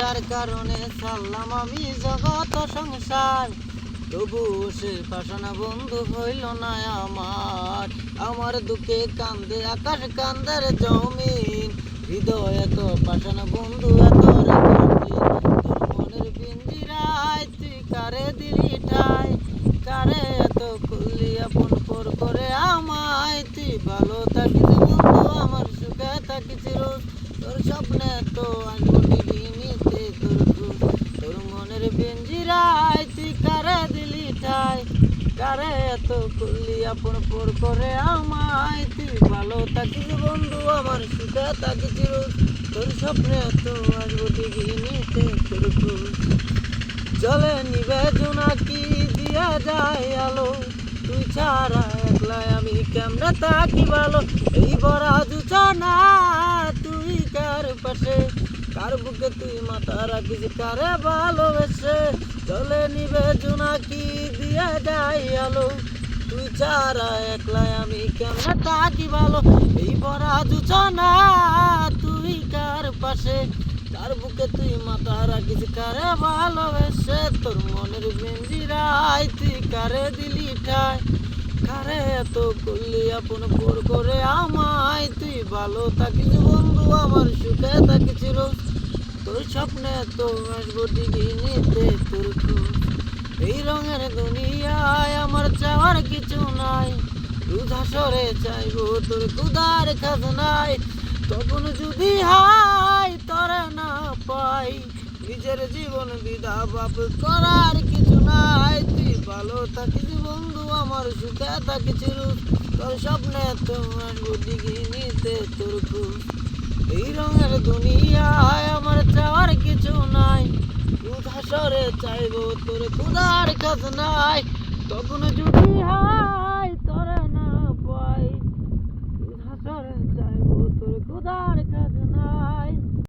যার কারণে সাল্লাম আমি জগত সংসার। তবু সে পাশানা বন্ধু হইল না আমার। আমার দুঃখে কান্দে, আকাশ কান্দের জমিন। হৃদয় এত পাশানা বন্ধু এত মনের পিঞ্জিরায় তুই কারে দিলি ঠাই? কারে এত করলি আপন পর করে আমায়? তুই ভালো থাকিস বন্ধু, আমার সুখে থাকিস রোজ। তোর স্বপ্নে তো কারে এত করলি আপন পর করে আমায়। তুই ভালো থাকিস বন্ধু, আমার সুখে থাকিস। তোর স্বপ্নে তো আসব টিভি নিতে তোর খুব জলে নিবে জোনাকি দিয়া যায় আলো? তুই ছাড়া একলা আমি কেমনে থাকি ভালো? এই বড়া জুছানা, তুই কার পাশে? কার বুকে তুই মাথা রাখিস, কারে ভালোবেসে? যায় আলো তুই ছাড়া একলা আমি কেমনে থাকি ভালো এই বড়া জুছানা তুই কার পাশে? কার বুকে তুই মাথা রাখিস কারে ভালোবেসে? তোর মনের বেঞ্জিরাই তুই কারে দিলি ঠাই কারে এত করলি আপন পর করে আমায়? তুই ভালো থাকিস বন্ধু আমার সুখে থাকিস রোজ। তোর স্বপ্নে তো আসব দিঘি নিতে তোর খোঁজ। এই রঙের দুনিয়ায় আমার চাওয়ার কিছু নাই। রুধা সরে চাইব তোর কুদার খাজনাই তখন যদি হাই তোরে না পাই। নিজের জীবন বিধা বাপ করার কিছু নাই। তুই ভালো থাকিস বন্ধু, আমার সুখে থাকিস তোর স্বপ্নে তো আসব ডিগি নিতে তোর খুব এই রঙের দুনিয়ায় আমার চাওয়ার কিছু নাই। উদাসরে চাইব তোর খুদার নাই তখন যদি হাই তোরে না পাই। সরে চাইব তোর খুদার